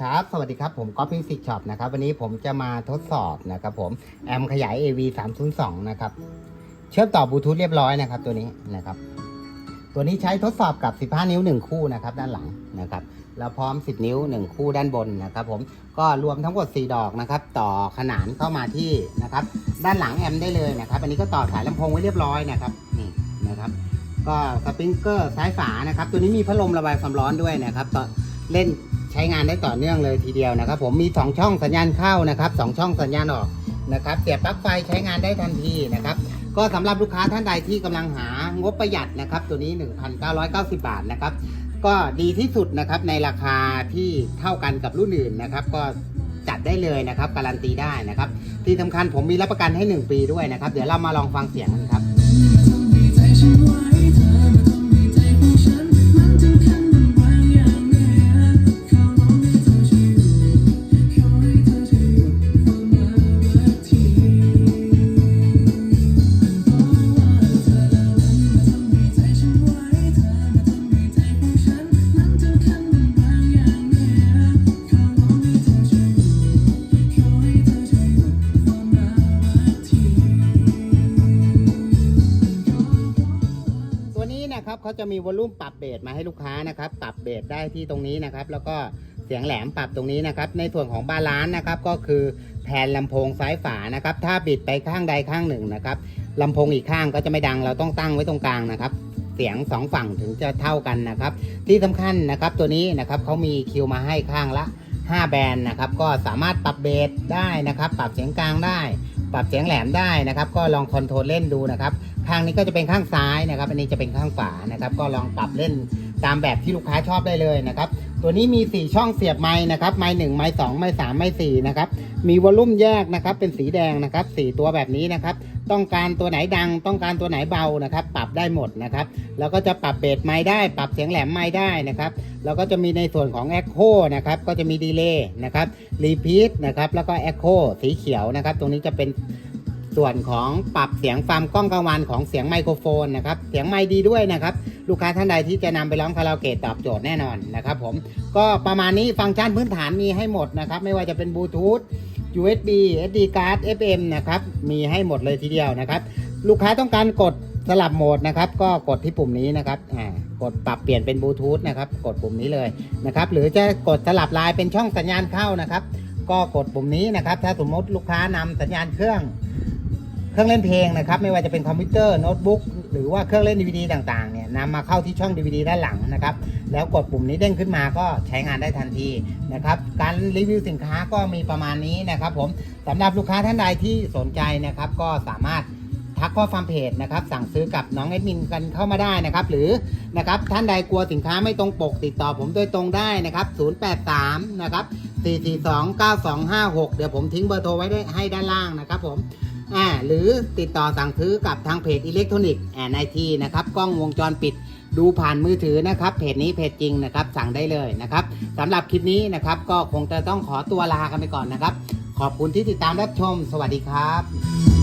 ครับ สวัสดีครับ ผมก๊อฟฟิสิกช็อปนะครับ วันนี้ผมจะมาทดสอบนะครับผม แอมขยาย AV 3 0 2นะครับ เชื่อมต่อบลูทูธเรียบร้อยนะครับ ตัวนี้นะครับ ตัวนี้ใช้ทดสอบกับ 15 นิ้ว 1 คู่นะครับ ด้านหลังนะครับ แล้วพร้อม 10 นิ้ว 1 คู่ด้านบนนะครับ ผม ก็รวมทั้งหมด 4 ดอกนะครับ ต่อขนานเข้ามาที่นะครับ ด้านหลังแอมได้เลยนะครับ อันนี้ก็ต่อสายลำโพงไว้เรียบร้อยนะครับ นี่นะครับ ก็สปริงเกอร์ซ้ายฝานะครับ ตัวนี้มีพัดลมระบายความร้อนด้วยนะครับต่อเล่น ใช้งานได้ต่อเนื่องเลยทีเดียวนะครับ ผมมี 2 ช่องสัญญาณเข้านะครับสองช่องสัญญาณออกนะครับเสียบปลั๊กไฟใช้งานได้ทันทีนะครับ ก็สำหรับลูกค้าท่านใดที่กำลังหางบประหยัดนะครับ ตัวนี้ 1,990 บาทนะครับ ก็ดีที่สุดนะครับในราคาที่เท่ากันกับรุ่นอื่นนะครับ ก็จัดได้เลยนะครับ การันตีได้นะครับ ที่สำคัญผมมีรับประกันให้ 1 ปีด้วยนะครับ เดี๋ยวเรามาลองฟังเสียงกันครับ เขาจะมีวอลลุ่มปรับเบสมาให้ลูกค้านะครับ ปรับเบสได้ที่ตรงนี้นะครับ แล้วก็เสียงแหลมปรับตรงนี้นะครับ ในส่วนของบาลานซ์นะครับก็คือแผ่นลำโพงซ้ายฝานะครับ ถ้าบิดไปข้างใดข้างหนึ่งนะครับลำโพงอีกข้างก็จะไม่ดังเราต้องตั้งไว้ตรงกลางนะครับ เสียงสองฝั่งถึงจะเท่ากันนะครับ ที่สำคัญนะครับตัวนี้นะครับเขามีคิวมาให้ข้างละ 5 แบรนด์นะครับ ก็สามารถปรับเบสได้นะครับ ปรับเสียงกลางได้ ปรับเสียงแหลมได้นะครับ ก็ลองคอนโทรลเล่นดูนะครับ ข้างนี้ก็จะเป็นข้างซ้ายนะครับ อันนี้จะเป็นข้างขวานะครับ ก็ลองปรับเล่นตามแบบที่ลูกค้าชอบได้เลยนะครับ ตัวนี้มี 4 ช่องเสียบไม้นะครับ ไม้หนึ่งไม้สองไม้สามไม้สี่นะครับ มีวอลลุ่มแยกนะครับ เป็นสีแดงนะครับสี่ตัวแบบนี้นะครับ ต้องการตัวไหนดัง ต้องการตัวไหนเบานะครับ ปรับได้หมดนะครับ แล้วก็จะปรับเบสไม้ได้ ปรับเสียงแหลมไม้ได้นะครับ แล้วก็จะมีในส่วนของ Echo นะครับ ก็จะมีดีเลย์นะครับ Repeat นะครับ แล้วก็ Echo สีเขียวนะครับ ตรงนี้จะเป็น ส่วนของปรับเสียงฟามกล้องกลางวันของเสียงไมโครโฟนนะครับเสียงไมค์ดีด้วยนะครับลูกค้าท่านใดที่จะนำไปร้องคาราโอเกะตอบโจทย์แน่นอนนะครับผมก็ประมาณนี้ฟังก์ชันพื้นฐานมีให้หมดนะครับไม่ว่าจะเป็นบลูทูธ USB SD card FM นะครับมีให้หมดเลยทีเดียวนะครับลูกค้าต้องการกดสลับโหมดนะครับก็กดที่ปุ่มนี้นะครับอ่ากดปรับเปลี่ยนเป็นบลูทูธนะครับกดปุ่มนี้เลยนะครับหรือจะกดสลับลายเป็นช่องสัญญาณเข้านะครับ ก็กดปุ่มนี้นะครับถ้าสมมติลูกค้านำสัญญาณเครื่อง เครื่องเล่นเพลงนะครับ ไม่ว่าจะเป็นคอมพิวเตอร์โน้ตบุ๊กหรือว่าเครื่องเล่น DVD ต่างๆเนี่ยนำมาเข้าที่ช่อง DVD ด้านหลังนะครับ แล้วกดปุ่มนี้เด้งขึ้นมาก็ใช้งานได้ทันทีนะครับ การรีวิวสินค้าก็มีประมาณนี้นะครับ ผมสำหรับลูกค้าท่านใดที่สนใจนะครับ ก็สามารถทักข้อความเพจนะครับสั่งซื้อกับน้องแอดมินกันเข้ามาได้นะครับ หรือนะครับท่านใดกลัวสินค้าไม่ตรงปกติดต่อผมโดยตรงได้นะครับ 083 นะครับ 4429256 เดี๋ยวผมทิ้งเบอร์โทรไว้ได้ให้ด้านล่างนะครับผม อ่าหรือติดต่อสั่งซื้อกับทางเพจอิเล็กทรอนิกส์แอนไอทีนะครับกล้องวงจรปิดดูผ่านมือถือนะครับ เพจนี้เพจจริงนะครับ สั่งได้เลยนะครับสำหรับคลิปนี้นะครับ ก็คงจะต้องขอตัวลากันไปก่อนนะครับ ขอบคุณที่ติดตามรับชม สวัสดีครับ